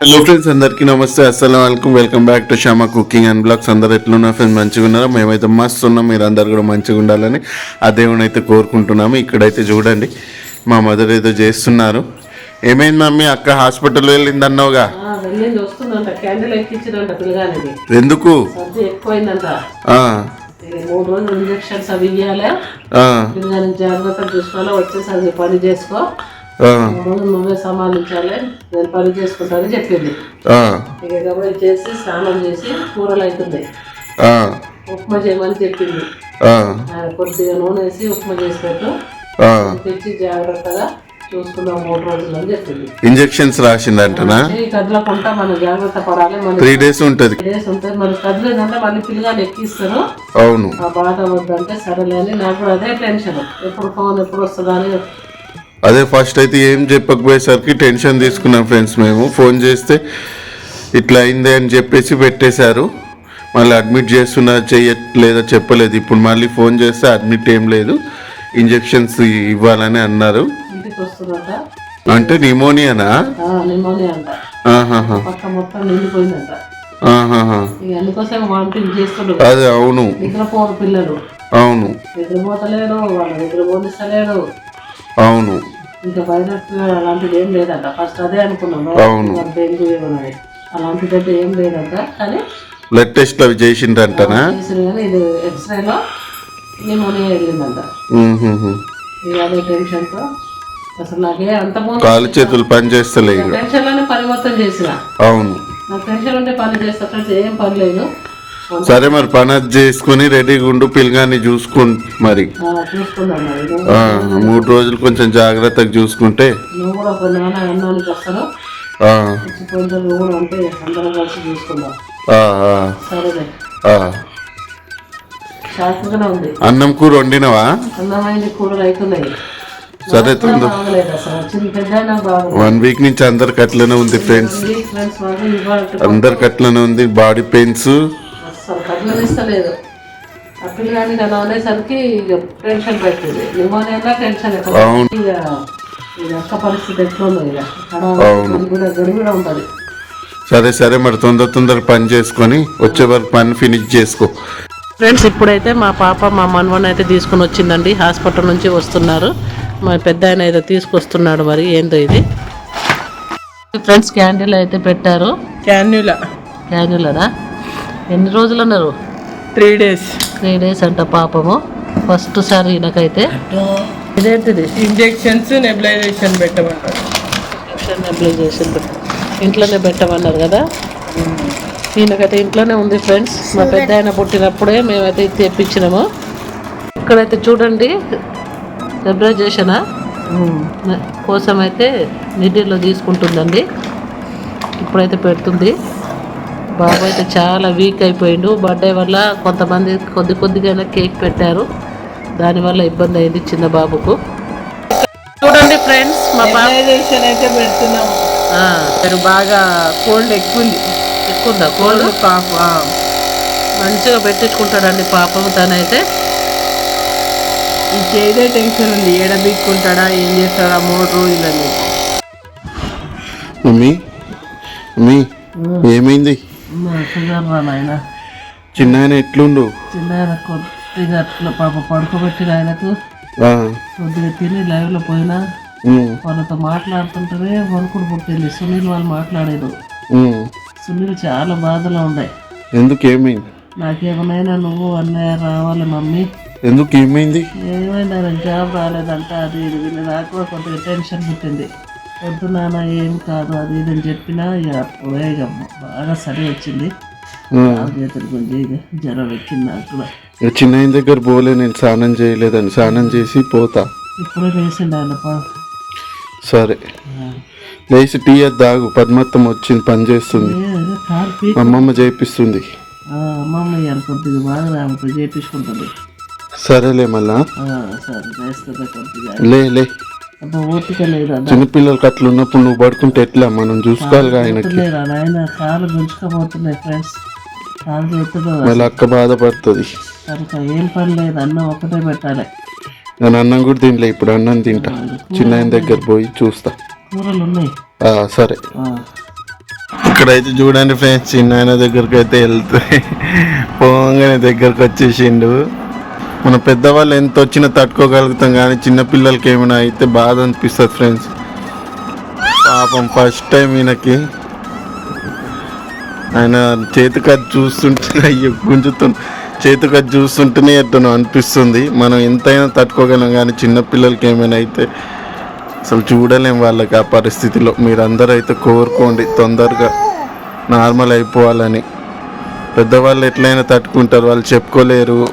Hello friends అందరికీ నమస్తే అస్సలం welcome welcome back to Shama cooking and blogs అందరు ఎట్లున్నారు ఫ్రెండ్స్ మంచిగా ఉన్నారా? మేమైతే మస్తు ఉన్నాం. మీరు అందరు కూడా మంచిగా ఉండాలని ఆ దేవుని అయితే కోరుకుంటున్నాము. ఇక్కడైతే చూడండి మా మదర్ ఏదో చేస్తున్నారు. ఏమైంది మమ్మీ? అక్క హాస్పిటల్ వెళ్ళింది అన్నావుగా ఎందుకు? మూడు రోజులు ఇంజక్షన్స్ అవి ఇవ్వాలి జాగ్రత్తగా చూసుకోవాలి? వచ్చేసరికి పని చేసుకో. నువ్వే సంభాలించాలి నేను పని చేసుకుంటానని చెప్పింది. ఇక గబడి చేసి స్నానం చేసి కూరలు అవుతుంది ఉప్మా చేయమని చెప్పింది. కొద్దిగా నూనె వేసి ఉప్మా చేసి పెట్టు ఆ. తెచ్చి జాగ్రత్తగా చూసుకుందాం మూడు రోజులు అని చెప్పింది. ఇంజెక్షన్స్ రాసిందంటనా? కదలకుండా మనం జాగ్రత్త పడాలి మన త్రీ డేస్ ఉంటుంది. డేస్ ఉంటుంది మరి కదలేదంటే మళ్ళీ పిల్లగాని ఎక్కిస్తారు. అవును. ఆ బాధ వద్దంటే సరేలే అని నాకు కూడా అదే టెన్షన్. ఎప్పుడు ఫోన్ ఎప్పుడు వస్తుందా అని అదే ఫస్ట్ అయితే ఏం చెప్పకపోయేసరికి టెన్షన్ తీసుకున్నాం ఫ్రెండ్స్ మేము. ఫోన్ చేస్తే ఇట్లా అయింది అని చెప్పేసి పెట్టేశారు. మళ్ళీ అడ్మిట్ చేస్తున్నా చెయ్యట్లేదా చెప్పలేదు. ఇప్పుడు మళ్ళీ ఫోన్ చేస్తే అడ్మిట్ ఏం లేదు. ఇంజెక్షన్స్ ఇవ్వాలని అన్నారు. అంటే నిమోనియానా? అదే అవును. పిల్లలు. అవును. అవును. ఇంకా వైరస్ అలాంటిది ఏం లేదంట. ఫస్ట్ అదే అనుకున్నాం. అవును. డెంగ్యూ ఏమన్నది అలాంటిది అయితే ఏం లేదంట. కానీ బ్లడ్ టెస్ట్ అవి చేసిండ్రంటనా? చేసిన కానీ ఇది ఎక్స్రేలో నిమోనియా వెళ్ళిందంట. అదే టెన్షన్తో అసలు నాకే అంత కాలు చేతులు పని చేస్తలే ఇక. టెన్షన్లోనే మొత్తం చేసిన. అవును. నాకు టెన్షన్ ఉంటే పని చేస్తా ఫ్రెండ్స్ ఏం పని లేదు. సరే మరి పని అది చేసుకుని రెడీగా ఉండు పిల్లగాన్ని చూసుకో మరి. మూడు రోజులు కొంచెం జాగ్రత్తగా చూసుకుంటే. అన్నం కూర వండినవా? సరే బాగుంది వన్ వీక్ నుంచి అందరికి అట్లనే ఉంది ఫ్రెండ్స్ అందరికి అట్లనే ఉంది బాడీ పెయిన్స్ ఇస్తలేదు ఆ పిల్లగానికి అలా అనేసరికి టెన్షన్ పెట్టింది. Pneumonia tension. ఇక అక్క పరిస్థితి ఎట్లుందో ఇక. అవును. గడిబిడ గడిబిడ ఉంటుంది. సరే సరే మరి తొందర తొందర పని చేసుకొని వచ్చే వరకు పని ఫినిష్ చేసుకో. ఫ్రెండ్స్ ఇప్పుడైతే మా పాప మా మనవని అయితే తీసుకుని వచ్చిందండి. హాస్పిటల్ నుంచి వస్తున్నారు. మా పెద్ద ఆయన అయితే తీసుకొస్తున్నాడు మరి. ఏందో ఇది? ఫ్రెండ్స్ క్యాండిల్ అయితే పెట్టారు. క్యాన్యులా క్యాండిలరా ఎన్ని రోజులు అన్నారు? త్రీ డేస్ త్రీ డేస్ అంట పాపము. ఫస్ట్ సారి ఈయనకైతే. ఇదేంటిది? ఇంజెక్షన్స్ నెబిలైజేషన్ పెట్టమంటారు ఇంజక్షన్ నెబిలైజేషన్ ఇంట్లోనే పెట్టమన్నారు కదా? ఈయనకైతే ఇంట్లోనే ఉంది ఫ్రెండ్స్. మా పెద్ద ఆయన పుట్టినప్పుడే మేమైతే ఇది తెప్పించినాము. ఇక్కడైతే చూడండి నెబిలైజేషనా కోసం అయితే నిధిలో తీసుకుంటుందండి. ఇప్పుడైతే పెడుతుంది. బాబు అయితే చాలా వీక్ అయిపోయిండు. బర్త్డే వల్ల కొంతమంది కొద్ది కొద్దిగా కేక్ పెట్టారు. దానివల్ల ఇబ్బంది అయింది చిన్న బాబుకు. చూడండి ఫ్రెండ్స్ మా పాప నెబిలైజేషన్ అయితే పెడుతున్నాము. ఆ, మీరు బాగా కోల్డ్ ఎక్కువ ఉంది ఎక్కువ ఉందా కోల్డ్ కాఫ్ మంచిగా పెట్టించుకుంటాడండి పాపం తనైతే. ఇంకేదే టెన్షన్ ఉంది. ఏడ బీక్కుంటాడా ఏం చేస్తాడా మూడు రోజులని మమ్మీ మమ్మీ ఏమైంది? షుగర్ రా నాయన. చిన్న ఆయన ఎట్లుండు? చిన్న ఆయన కొద్దిగా అట్లా పాప పడుకోబెట్టిన ఆయనకు. కొద్దిగా తిని లైవ్లో పోయినా. వాళ్ళతో మాట్లాడుతుంటేనే వణుకుడు పుట్టింది. సునీల్ వాళ్ళు మాట్లాడారు. ఉమ్. సునీల్ చాలా బాధలో ఉండే. ఎందుకు ఏమైంది? నాకేమనైనా నువ్వు అన్నయ్య రావాలి మమ్మీ. ఎందుకు ఏమైంది? ఏమైంది ఆయన జాబ్ రాలేదంట అది ఇది నాకు కొద్దిగా టెన్షన్ పుట్టింది. వద్దు నాన్న ఏం కాదు అది ఇది అని చెప్పినా ఇక బాగా సరి వచ్చింది. జ్వరం నాకు చిన్న ఆయన దగ్గర పోలే నేను స్నానం చేయలేదని. స్నానం చేసి పోతా. ఇప్పుడే సరే. లేచి టీ అది దాగు పద్మత్తం వచ్చింది పని చేస్తుంది. అమ్మమ్మ చేపిస్తుంది. ఆ, అమ్మమ్మ ఇవాళ కొద్దిగా బాగా ఆమెతో చేపించుకుంటుంది. సరేలే మళ్ళా. లే లే. చిన్నపిల్లలకి అట్లా ఉన్నప్పుడు నువ్వు పడుకుంటే ఎట్లా? మనం చూసుకోవాలిగా ఆయనకి. కాలు గుంజుకపోతున్నాయి ఫ్రెండ్స్ మళ్ళీ అక్క బాధపడుతుంది. ఏం పని లేదు అన్నం ఒకటే పెట్టాలి. నేను అన్నం కూడా తినలే ఇప్పుడు అన్నం తింటా. చిన్న దగ్గర పోయి చూస్తా. కూరలు ఉన్నాయి? ఆ, సరే. ఇక్కడైతే చూడండి ఫ్రెండ్స్ చిన్న ఆయన దగ్గరికి అయితే వెళ్తే పోగానే దగ్గరకు వచ్చేసిండు. మన పెద్దవాళ్ళు ఎంత వచ్చినా తట్టుకోగలుగుతాం కానీ చిన్న పిల్లలకి ఏమైనా అయితే బాధ అనిపిస్తుంది ఫ్రెండ్స్ పాపం ఫస్ట్ టైం ఈయనకి. ఆయన చేతి అది చూస్తుంటే అయ్యో గుంజుతున్న. చేతి అది చూస్తుంటేనే ఎట్టనో అనిపిస్తుంది. మనం ఎంతైనా తట్టుకోగలం కానీ చిన్నపిల్లలకి ఏమైనా అయితే అసలు చూడలేం వాళ్ళకి ఆ పరిస్థితిలో. మీరందరూ అయితే కోరుకోండి తొందరగా నార్మల్ అయిపోవాలని. పెద్దవాళ్ళు ఎట్లయినా తట్టుకుంటారు వాళ్ళు చెప్పుకోలేరు.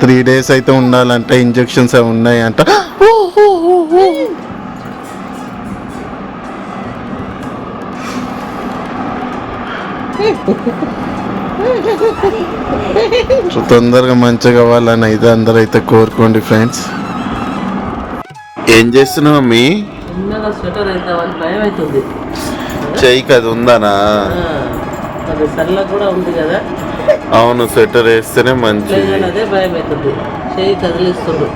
త్రీ డేస్ అయితే ఉండాలంటే ఇంజెక్షన్స్ అవి ఉన్నాయంట. సో తొందరగా మంచిగా అవ్వాలని అయితే అందరూ అయితే కోరుకోండి ఫ్రెండ్స్ ఏం చేస్తున్నావు మీ చెయ్యికి అది ఉందనా కూడా ఉంది కదా. అవును స్వెటర్ వేస్తేనే మంచిది. అదే భయం అవుతుంది చేయి కదిలిస్తుండ్రు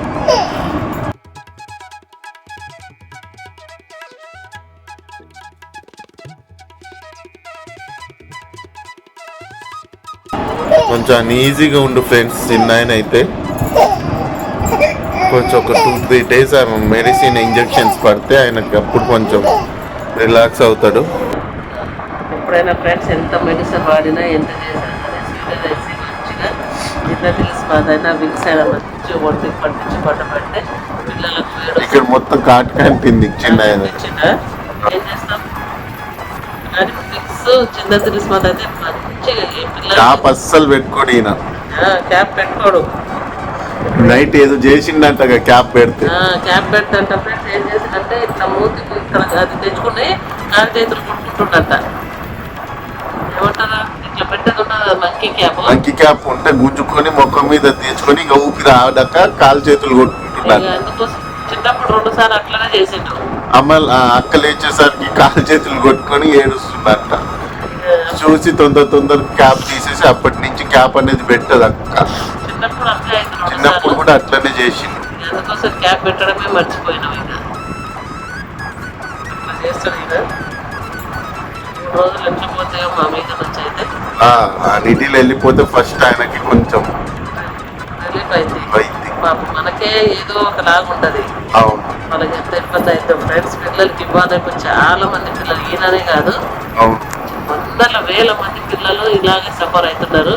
కొంచెం అన్ఈజీగా ఉండు ఫ్రెండ్స్ చిన్న ఆయన అయితే. కొంచెం ఒక two three days medicine injections పడితే ఆయనకి అప్పుడు కొంచెం రిలాక్స్ అవుతాడు. ఎప్పుడైనా ఫ్రెండ్స్ ఎంత మెడిసిన్ వాడినా ఎంత చిన్న ఇక్కడ మొత్తం కాటు కంటింది చిన్న ఆయన. విక్స్ చిన్న తెలిసి పిల్లలు క్యాప్ అస్సలు పెట్టుకోడు ఈయన. క్యాప్ పెట్టుకోడు. నైట్ ఏదో చేసిండంటగా క్యాప్ పెడితే. ఆ, క్యాప్ పెడతాంట ఫ్రెండ్స్ ఏం చేసిందంటే ఇట్లా ఇక్కడ అది తెచ్చుకుని కాలు చేతులు కొట్టుకుంటుండట. ఏమంటారా? ఇట్లా పెట్టేది ఉండదు మంకీ క్యాప్ అంకి క్యాప్ ఉంటే గుంజుకొని మొక్క మీద తెచ్చుకొని ఇంకా ఊపిరి ఆడక కాలు చేతులు అందుకోసం చిన్నప్పుడు రెండు సార్లు అట్లనే చేసిండు. అమ్మ అక్క లేచేసరికి కాలు చేతులు కొట్టుకొని ఏడుస్తుందంట. చూసి తొందర తొందర క్యాప్ తీసేసి అప్పటి నుంచి క్యాప్ అనేది పెట్టదు అక్క. చిన్నప్పుడు కూడా అట్లనే చేసిండు. అందుకోసం క్యాప్ పెట్టడమే మర్చిపోయినాం ఇక. ఇట్లా చేస్తాడు ఇక. మూడు రోజులు ఎట్లా పోతాయో మా మీద నుంచి అయితే. నిధిలో వెళ్ళిపోతే ఫస్ట్ ఆయనకి కొంచెం రిలీఫ్ పాపం మనకే ఏదో ఒకలాగా ఉంటది. అవును. వాళ్ళకి ఎంత ఇబ్బంది అయితే ఫ్రెండ్స్ పిల్లలకి ఇబ్బంది అయిపోయి చాలా మంది పిల్లలు. ఈయననే కాదు. అవును. వందల వేల మంది పిల్లలు ఇలాగే సఫర్ అవుతున్నారు.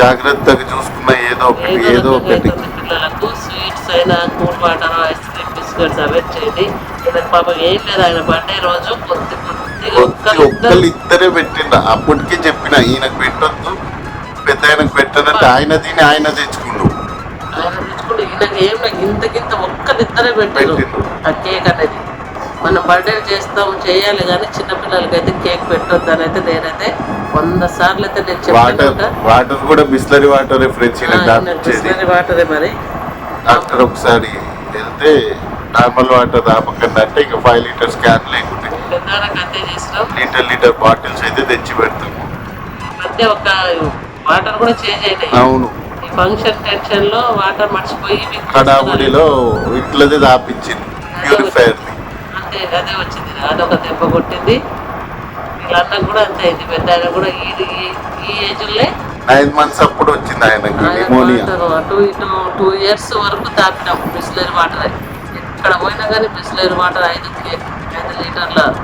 జాగ్రత్తగా చూసుకున్నా ఏదో ఏదో పిల్లలకు. స్వీట్స్ అయినా cool water ice cream biscuits అవే చేయండి. ఈయనకు పాపం ఏం లేదు ఆయన బర్త్డే రోజు కొద్ది కొద్దిగా ఒక్కళ్ళు ఇద్దరే పెట్టిండ అప్పటికే చెప్పిన ఈయనకు పెట్టొద్దు పెద్ద ఆయనకు పెట్టనంటే ఆయన తిని ఆయన తెచ్చుకుండు. ఆయన తెచ్చుకుంటే ఈయనకి ఏం లేదు. ఇంత గింత ఒక్కరిద్దరే పెట్టారు పెట్టిండు. ఆ కేక్ అనేది. మనం బర్త్డే చేస్తాం చేయాలి కానీ చిన్నపిల్లలకైతే కేక్ పెట్టొద్దు అని అయితే నేనైతే వంద సార్లు అయితే నేను వాటర్ చెప్పాను వాటర్ కూడా బిస్లరీ వాటర్ ఫ్రెండ్స్ ఈయన తాపించేది వాటరే మరి. డాక్టర్ ఒకసారి వెళ్తే నార్మల్ వాటర్ తాపకండి అంటే ఇంకా ఫైవ్ లీటర్స్ క్యాన్ లేకుంటే లీటర్ లీటర్ బాటిల్స్ అయితే తెచ్చి పెడతాము ఈ మధ్య ఒక వాటర్ కూడా చేంజ్ అయినాయి. అవును. ఫంక్షన్ టెన్షన్లో వాటర్ మర్చిపోయి కడాబుడిలో ఇట్లదే తాపించింది ప్యూరిఫైర్ అంతే అదే వచ్చింది. అదొక దెబ్బ కొట్టింది. వీళ్ళన్న కూడా అంతే అయింది పెద్ద ఆయన కూడా ఈ ఈ- ఏజ్ నైన్ మంత్స్ అప్పుడు వచ్చింది ఆయనకి నిమోనియా అటు ఇటు టూ ఇయర్స్ వరకు తాపినాం బిస్లరీ వాటర్. ఎక్కడ పోయినా కానీ బిస్లరీ వాటర్ ఐదు ఐదు లీటర్ల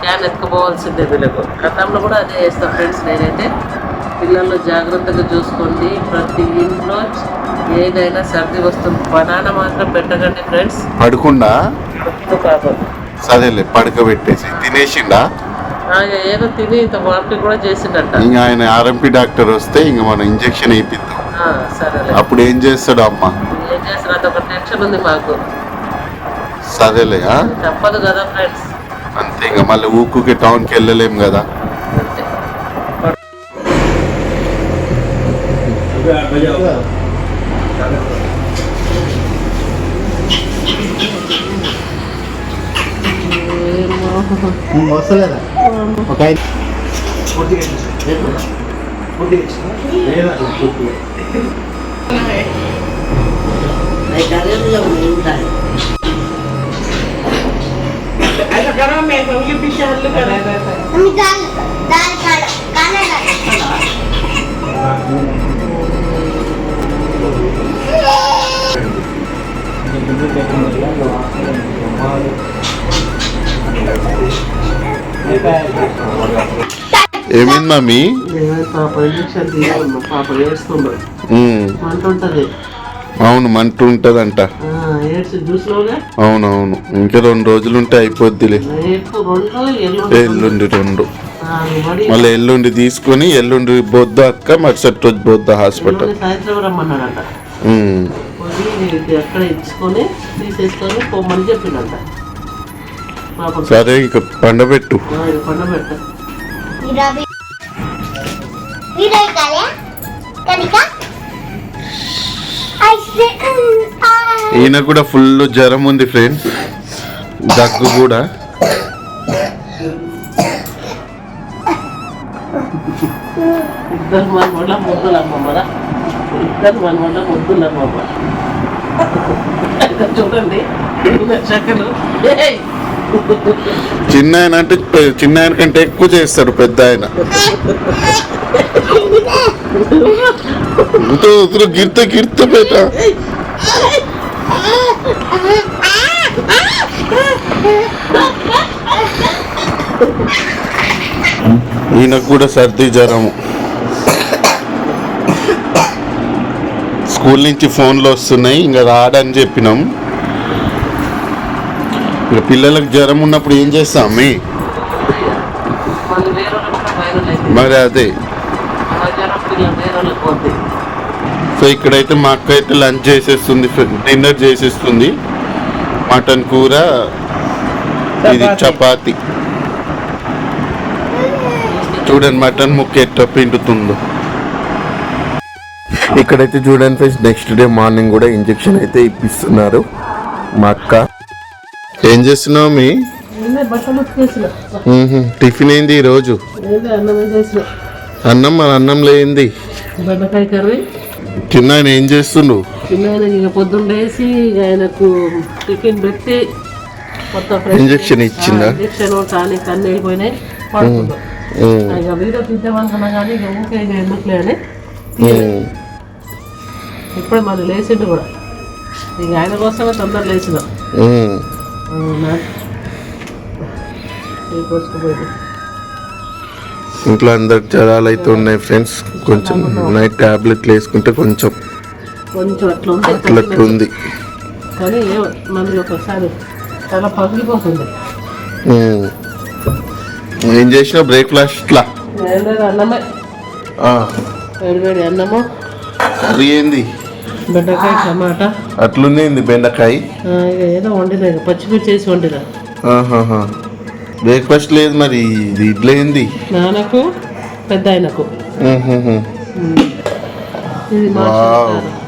క్యాన్ ఎత్తుకుపోవాల్సిందే వీళ్ళకు. గతంలో కూడా అదే చేస్తాం ఫ్రెండ్స్ నేనైతే. పిల్లలు జాగ్రత్తగా చూసుకోండి. ప్రతి ఇంట్లో ఏదైనా సర్ది వస్తుంది. బనానా మాత్రం పెట్టకండి ఫ్రెండ్స్. పడుకుండా పాపం సరేలే పడుకోబెట్టేసి. తినేసిండా? ఆ, ఏదో తిని ఇంత వార్కి కూడా చేసిండట. ఇంకా ఆయన ఆర్ఎంపీ డాక్టర్ వస్తే ఇంకా మనం ఇంజెక్షన్ వేయిద్దాం ఆ, సరేలే. అప్పుడు ఏం చేస్తాడు అమ్మ ఏం చేస్తారు అదొక టెన్షన్ ఉంది మాకు. సరేలే ఆ? తప్పదు కదా ఫ్రెండ్స్. అంతే ఇంకా మళ్ళీ ఊకుకి టౌన్కి వెళ్ళలేం కదా. అంతే. వస్తలేదా ఒక ఐదు Ayo sekarang memang you మంట ఉంటుంది అవును మంట ఉంటదంట అవునవును ఇంకా రెండు రోజులు ఉంటే అయిపోద్దిలే ఎల్లుండి రెండు. మళ్ళీ ఎల్లుండి తీసుకొని ఎల్లుండి బొద్దు అక్క మరుసటి రోజు బొద్దు హాస్పిటల్. అక్కడ ఇచ్చుకొని తీసేసుకొని పోమని చెప్పిండంట. పాప సరే ఇక పండబెట్టు. ఈయన కూడా ఫుల్ జ్వరం ఉంది ఫ్రెండ్స్ దగ్గు కూడా. ఇద్దరు ఇద్దరు మన వల్ల ముద్దులమ్మ చూడండి చక్కలు ఏయ్! చిన్న ఆయన అంటే చిన్న ఆయన కంటే ఎక్కువ చేస్తాడు పెద్ద ఆయన. గిర్త గిర్త పేట ఈయనకు కూడా సర్ది జ్వరము. స్కూల్ నుంచి ఫోన్లు వస్తున్నాయి ఇంకా రాడని చెప్పినాం. ఇక పిల్లలకు జ్వరం ఉన్నప్పుడు ఏం చేస్తాం మీ మరి అదే. సో ఇక్కడైతే మా అక్క అయితే లంచ్ చేసేస్తుంది డిన్నర్ చేసేస్తుంది. మటన్ కూర ఇది చపాతి. చూడండి మటన్ ముక్క ఎట్లా పిండుతుందో. ఇక్కడైతే చూడండి ఫ్రెండ్స్ నెక్స్ట్ డే మార్నింగ్ కూడా ఇంజెక్షన్ అయితే ఇప్పిస్తున్నారు మా అక్క. ఏం చేస్తున్నావు మీ. టిఫిన్ ఏంది ఈరోజు? నేనే అన్నం మన అన్నం లేయింది బెండకాయ కర్రీ. చిన్న ఆయన ఏం చేస్తుండు? చిన్న ఆయనకి ఇక పొద్దున్న లేసి ఇక ఆయనకు టిఫిన్ పెట్టి మొత్తం ఇంజెక్షన్ ఇచ్చిందా? ఇంజెక్షన్ టానిక్ అన్నీ మ్మ్. ఇక వీడియో తీద్దామనుకున్నా కానీ ఇక ఊకే ఇక ఎందుకులే అని. ఇప్పుడే మళ్ళీ లేచిండు కూడా. ఇక ఆయన కోసమే తొందర లేచిన. ఇంట్లో అందరు జ్వరాలు అయితే ఉన్నాయి ఫ్రెండ్స్. కొంచెం నైట్ టాబ్లెట్లు వేసుకుంటే కొంచెం కొంచెం అట్లా ఉంది అట్లట్టు ఉంది. కానీ ఏమో మళ్ళీ ఒకసారి చాలా పగిలిపోతుంది మ్మ్. ఏం చేసిన బ్రేక్ఫాస్ట్లా? అన్నమే. వేడి వేడి అన్నము. కర్రీ ఏంది? బెండకాయ టమాటా. అట్లుంది బెండకాయ? ఏదో వండినా పచ్చిమిర్చి వేసి వండినా. బ్రేక్ఫాస్ట్ లేదు మరి ఇది ఇడ్లీ ఏంది? నాన్నకు పెద్ద ఆయనకు. ఇది.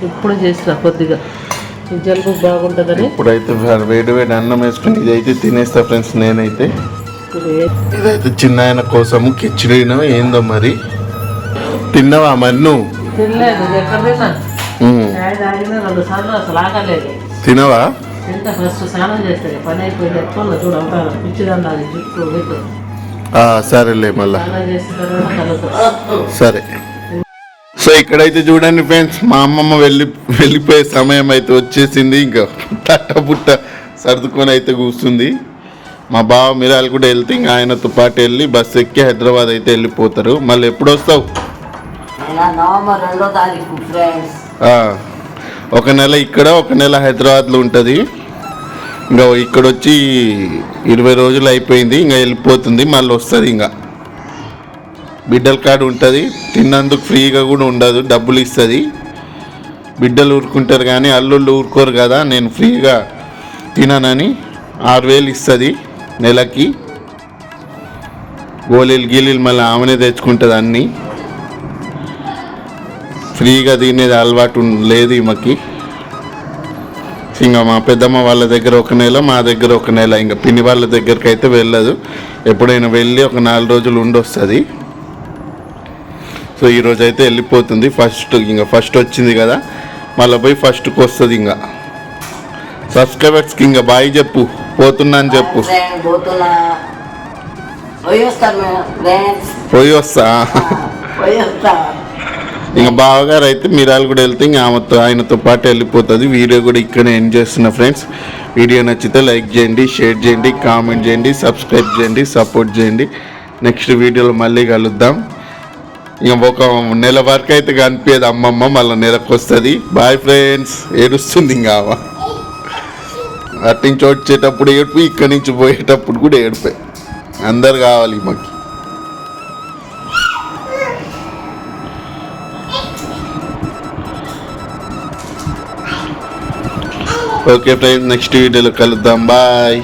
ఇప్పుడు చేసిన కొద్దిగా. జలుబు బాగుంటుందని. ఇప్పుడైతే వేడి వేడి అన్నం వేసుకుని ఇదైతే తినేస్తా ఫ్రెండ్స్ నేనైతే. ఇదైతే చిన్న ఆయన కోసము కిచిడీనో ఏందో మరి. తిన్నావా మరి నువ్వు? తినవా? ఎంత ఫస్ట్ స్నానం చేస్తే పని అయిపోయింది ఎక్కువ చూడ ఉంటాను పిచ్చిదాన్ని అది జుట్టు వీటు ఆ, సరేలే మళ్ళా. సరే. సో ఇక్కడైతే చూడండి ఫ్రెండ్స్ మా అమ్మమ్మ వెళ్ళి వెళ్ళిపోయే సమయం అయితే వచ్చేసింది. ఇంకా తట్ట పుట్ట సర్దుకొని అయితే కూర్చుంది. మా బావ మిరాలు కూడా వెళ్తే ఇంకా ఆయనతో పాటు వెళ్ళి బస్సు ఎక్కి హైదరాబాద్ అయితే వెళ్ళిపోతారు. మళ్ళీ ఎప్పుడు వస్తావు? నవంబర్ రెండో తారీఖు ఫ్రెండ్స్. ఒక నెల ఇక్కడ ఒక నెల హైదరాబాద్లో ఉంటుంది. ఇంకా ఇక్కడ వచ్చి ఇరవై రోజులు అయిపోయింది ఇంకా వెళ్ళిపోతుంది మళ్ళీ వస్తుంది ఇంకా. బిడ్డల కార్డు ఉంటుంది తిన్నందుకు ఫ్రీగా కూడా ఉండదు డబ్బులు ఇస్తుంది. బిడ్డలు ఊరుకుంటారు కానీ అల్లుళ్ళు ఊరుకోరు కదా నేను ఫ్రీగా తిననని ఆరు వేలు ఇస్తుంది నెలకి. గోళీలు గీలీలు మళ్ళీ ఆమెనే తెచ్చుకుంటుంది అన్నీ. ఫ్రీగా తినేది అలవాటు లేదు ఈమెకి. ఇంకా మా పెద్దమ్మ వాళ్ళ దగ్గర ఒక నెల మా దగ్గర ఒక నెల. ఇంకా పిన్ని వాళ్ళ దగ్గరికి అయితే వెళ్ళదు. ఎప్పుడైనా వెళ్ళి ఒక నాలుగు రోజులు ఉండొస్తుంది. సో ఈరోజు అయితే వెళ్ళిపోతుంది. ఫస్ట్ ఇంకా ఫస్ట్ వచ్చింది కదా. మళ్ళీ పోయి ఫస్ట్కి వస్తుంది ఇంకా. సబ్స్క్రైబర్స్కి ఇంకా బాయ్ చెప్పు. పోతున్నా అని చెప్పు. వస్తా. పోయి వస్తా. ఇంకా బావగారు అయితే మీరాలు కూడా వెళ్తే ఇంకా ఆమెతో ఆయనతో పాటు వెళ్ళిపోతుంది. వీడియో కూడా ఇక్కడే ఎండ్ చేస్తున్నా ఫ్రెండ్స్. వీడియో నచ్చితే లైక్ చేయండి షేర్ చేయండి కామెంట్ చేయండి సబ్స్క్రైబ్ చేయండి సపోర్ట్ చేయండి. నెక్స్ట్ వీడియోలో మళ్ళీ కలుద్దాం. ఇంకా ఒక నెల వరకు అయితే కనిపించదు. అమ్మమ్మ మళ్ళీ నెలకు వస్తుంది. బాయ్ ఫ్రెండ్స్ ఏడుస్తుంది ఇంకా ఆమె. అటు నుంచి వచ్చేటప్పుడు ఏడుపు ఇక్కడి నుంచి పోయేటప్పుడు కూడా ఏడిపోయి అందరు కావాలి మాకు. ఓకే ఫ్రెండ్స్ నెక్స్ట్ వీడియోలో కలుద్దాం. బాయ్